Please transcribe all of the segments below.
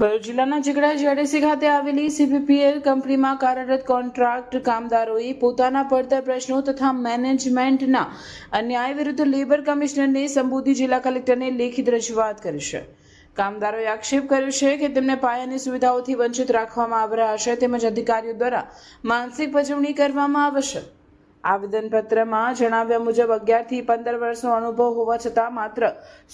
ભરૂચ જિલ્લાના ઝઘડા જેડીસી ખાતે આવેલી સીપીપીએલ કંપનીમાં કાર્યરત કોન્ટ્રાક્ટ કામદારોએ પોતાના પડતર પ્રશ્નો તથા મેનેજમેન્ટના અન્યાય વિરુદ્ધ લેબર કમિશનરને સંબોધી જિલ્લા કલેક્ટરને લેખિત રજૂઆત કરી છે. કામદારોએ આક્ષેપ કર્યો છે કે તેમને પાયાની સુવિધાઓથી વંચિત રાખવામાં આવી રહ્યા છે તેમજ અધિકારીઓ દ્વારા માનસિક પજવણી કરવામાં આવશે. આવેદનપત્રમાં જણાવ્યા મુજબ અગિયારથી પંદર વર્ષનો અનુભવ હોવા છતાં માત્ર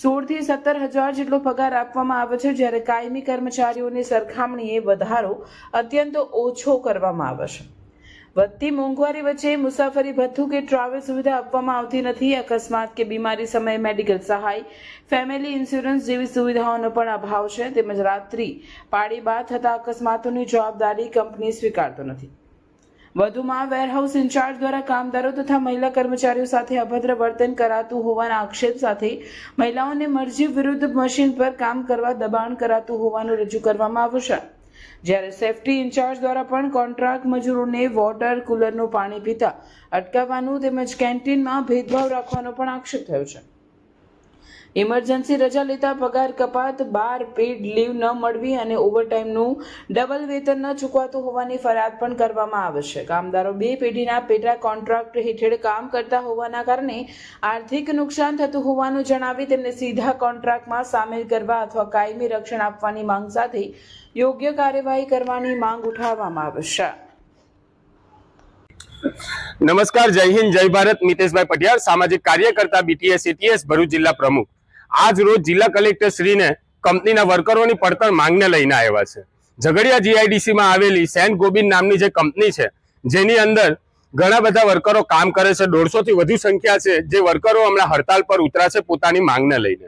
સોળથી સત્તર હજાર જેટલો પગાર આપવામાં આવે છે, જ્યારે કાયમી કર્મચારીઓની સરખામણીએ વધારો અત્યંત ઓછો કરવામાં આવે છે. વધતી મોંઘવારી વચ્ચે મુસાફરી ભથ્થું કે ટ્રાવેલ સુવિધા આપવામાં આવતી નથી. અકસ્માત કે બીમારી સમયે મેડિકલ સહાય ફેમિલી ઇન્સ્યોરન્સ જેવી સુવિધાઓનો પણ અભાવ છે. તેમજ રાત્રિ પાળી બાદ થતા અકસ્માતોની જવાબદારી કંપની સ્વીકારતો નથી. વધુમાં વેરહાઉસ ઇન્ચાર્જ દ્વારા કામદારો તથા મહિલા કર્મચારીઓ સાથે અભદ્ર વર્તન કરાતું હોવાના આક્ષેપ સાથે મહિલાઓને મરજી વિરુદ્ધ મશીન પર કામ કરવા દબાણ કરાતું હોવાનું રજૂ કરવામાં આવ્યું છે. જ્યારે સેફટી ઇન્ચાર્જ દ્વારા પણ કોન્ટ્રાક્ટ મજૂરોને વોટર કુલરનું પાણી પીતા અટકાવવાનું તેમજ કેન્ટીનમાં ભેદભાવ રાખવાનો પણ આક્ષેપ થયો છે. ઇમરજન્સી રજા લેતા પગાર કપાત, બાર પેડ લીવ ન મળવી અને ઓવરટાઈમનું ડબલ વેતન ન ચૂકવાતું હોવાની ફરિયાદ પણ કરવામાં આવશે કામદારો બે પેઢીના પેટા કોન્ટ્રાક્ટ હેઠળ કામ કરતા હોવાના કારણે આર્થિક નુકસાન થતું હોવાનું જણાવી તેમને સીધા કોન્ટ્રાક્ટમાં સામેલ કરવા અથવા કાયમી રક્ષણ આપવાની માંગ સાથે યોગ્ય કાર્યવાહી કરવાની માંગ ઉઠાવવામાં આવશે નમસ્કાર, જય હિન્દ, જય ભારત. મિતેશભાઈ પટિયાર સામાજિક કાર્યકર્તા બીટીએસ એટીએસ ભરૂચ જિલ્લા પ્રમુખ. આજ રોજ જિલ્લા કલેક્ટર શ્રીને કંપનીના વર્કરોની પડતર માંગને લઈને આવ્યા છે. ઝઘડિયા જીઆઈડીસીમાં આવેલી સેન્ટ ગોબિન નામની જે કંપની છે, જેની અંદર ઘણા બધા વર્કરો કામ કરે છે, દોઢસોથી વધુ સંખ્યા છે, જે વર્કરો હમણાં હડતાલ પર ઉતરાશે પોતાની માંગને લઈને.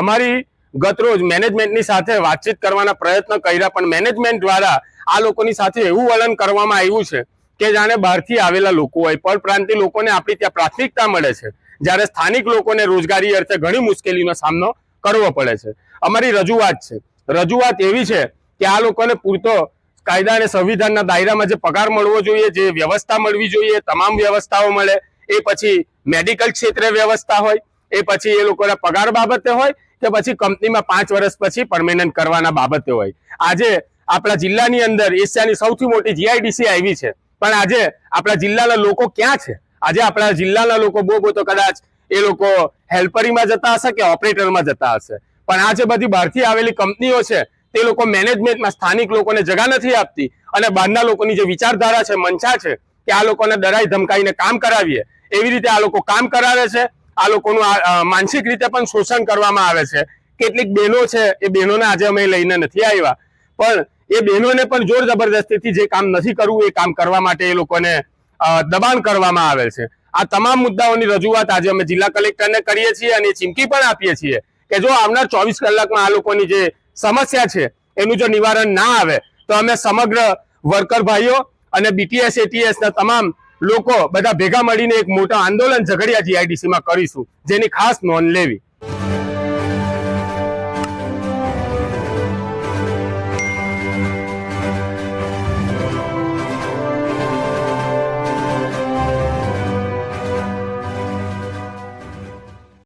અમારી ગત રોજ મેનેજમેન્ટની સાથે વાતચીત કરવાના પ્રયત્ન કર્યા, પણ મેનેજમેન્ટ દ્વારા આ લોકોની સાથે એવું વલણ કરવામાં આવ્યું છે કે જાણે બહારથી આવેલા લોકો હોય. પરપ્રાંતિ લોકોને આપણી ત્યાં પ્રાથમિકતા મળે છે. જ્યારે સ્થાનિક લોકોને રોજગારી અર્થે ઘણી મુશ્કેલીનો સામનો કરવો પડે છે. અમારી રજૂઆત છે. રજૂઆત એવી છે કે આ લોકોને પૂરતો કાયદા અને સંવિધાનના દાયરામાં જે પગાર મળવો જોઈએ, જે વ્યવસ્થા મળવી જોઈએ, તમામ વ્યવસ્થાઓ મળે. એ પછી મેડિકલ ક્ષેત્રે વ્યવસ્થા હોય, એ પછી એ લોકોના પગાર બાબતે હોય કે પછી કંપનીમાં પાંચ વર્ષ પછી પરમેનન્ટ કરવાના બાબતે હોય. આજે આપણા જિલ્લાની અંદર એશિયાની સૌથી મોટી જીઆઈડીસી આવી છે. પણ આજે આપણા જિલ્લાના લોકો ક્યાં છે? આજે આપણા જિલ્લાના લોકો બહુ તો કદાચ એ લોકો હેલ્પરીમાં જતા હશે કે ઓપરેટરમાં જતા હશે? પણ આ જે બધી બહારથી આવેલી કંપનીઓ છે, તે લોકો મેનેજમેન્ટમાં સ્થાનિક લોકોને જગા નથી આપતી. અને બહારના લોકોની જે વિચારધારા છે, મંશા છે કે આ લોકોને ડરાઈ ધમકાઈને કામ કરાવીએ, એવી રીતે આ લોકો કામ કરાવે છે. આ લોકોનું માનસિક રીતે પણ શોષણ કરવામાં આવે છે. કેટલીક બહેનો છે, એ બહેનોને આજે અમે લઈને નથી આવ્યા. પણ એ બહેનોને પણ જોર જબરદસ્તીથી જે કામ નથી કરવું, એ કામ કરવા માટે એ લોકોને દબાણ કરવામાં આવે છે. આ તમામ મુદ્દાઓની રજૂઆત આજે અમે જિલ્લા કલેક્ટરને કરીએ છીએ અને ચીમકી પણ આપીએ છીએ કે જો આવનાર ચોવીસ કલાકમાં આ લોકોની જે સમસ્યા છે, એનું જો નિવારણ ના આવે, તો અમે સમગ્ર વર્કર ભાઈઓ અને બીટીએસ એટીએસ ના તમામ લોકો બધા ભેગા મળીને એક મોટા આંદોલન ઝઘડિયા જીઆઈડીસીમાં કરીશું, જેની ખાસ નોંધ લેવી.